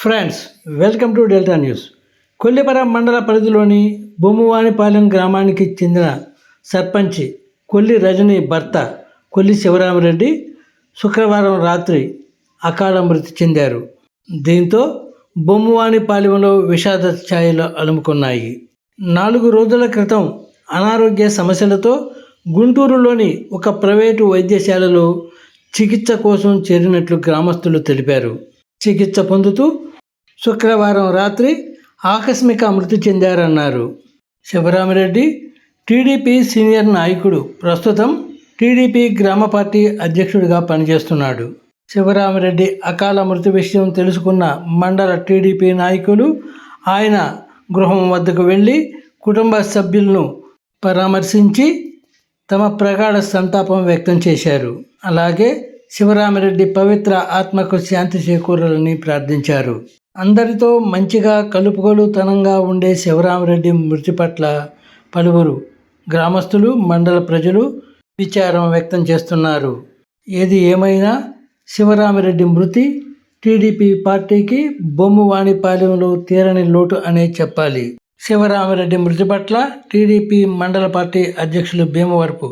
Friends welcome to Delta News. Kollipara మండల పరిధిలోని బొమ్మువానిపాలెం గ్రామానికి చెందిన సర్పంచ్ కొల్లి రజని భర్త కొల్లి శివరామరెడ్డి శుక్రవారం రాత్రి అకాల మృతి చెందారు. దీంతో బొమ్మువానిపాలెంలో విషాద ఛాయలు అలుముకున్నాయి. నాలుగు రోజుల క్రితం అనారోగ్య సమస్యలతో గుంటూరులోని ఒక ప్రైవేటు వైద్యశాలలో చికిత్స కోసం చేరినట్లు గ్రామస్తులు తెలిపారు. చికిత్స పొందుతూ శుక్రవారం రాత్రి ఆకస్మిక మృతి చెందారన్నారు. శివరామిరెడ్డి టీడీపీ సీనియర్ నాయకుడు ప్రస్తుతం టీడీపీ గ్రామ పార్టీ అధ్యక్షుడిగా పనిచేస్తున్నాడు. శివరామిరెడ్డి అకాల మృతి విషయం తెలుసుకున్న మండల టీడీపీ నాయకులు ఆయన గృహం వద్దకు వెళ్ళి కుటుంబ సభ్యులను పరామర్శించి తమ ప్రగాఢ సంతాపం వ్యక్తం చేశారు. అలాగే శివరామిరెడ్డి పవిత్ర ఆత్మకు శాంతి చేకూరాలని ప్రార్థించారు. అందరితో మంచిగా కలుపుగోలుతనంగా ఉండే శివరామరెడ్డి మృతి పట్ల పలువురు గ్రామస్తులు మండల ప్రజలు విచారం వ్యక్తం చేస్తున్నారు. ఏది ఏమైనా శివరామిరెడ్డి మృతి టీడీపీ పార్టీకి బొమ్మువాణిపాలెంలో తీరని లోటు అనే చెప్పాలి. శివరామరెడ్డి మృతి పట్ల టీడీపీ మండల పార్టీ అధ్యక్షులు భీమవరపు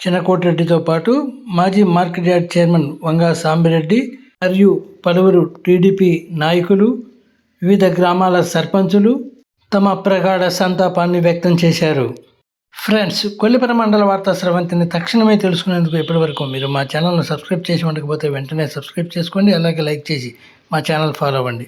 చిన్నకోటిరెడ్డితో పాటు మాజీ market yard chairman Vanga Sambireddy మరియు పలువురు టీడీపీ నాయకులు వివిధ గ్రామాల సర్పంచులు తమ ప్రగాఢ సంతాపాన్ని వ్యక్తం చేశారు. ఫ్రెండ్స్ కొల్లిపర మండల వార్తా స్రవంతిని తక్షణమే తెలుసుకునేందుకు ఇప్పటివరకు మీరు మా ఛానల్ను సబ్స్క్రైబ్ చేసి ఉండకపోతే వెంటనే సబ్స్క్రైబ్ చేసుకోండి అలాగే లైక్ చేసి మా ఛానల్ ఫాలో అవ్వండి.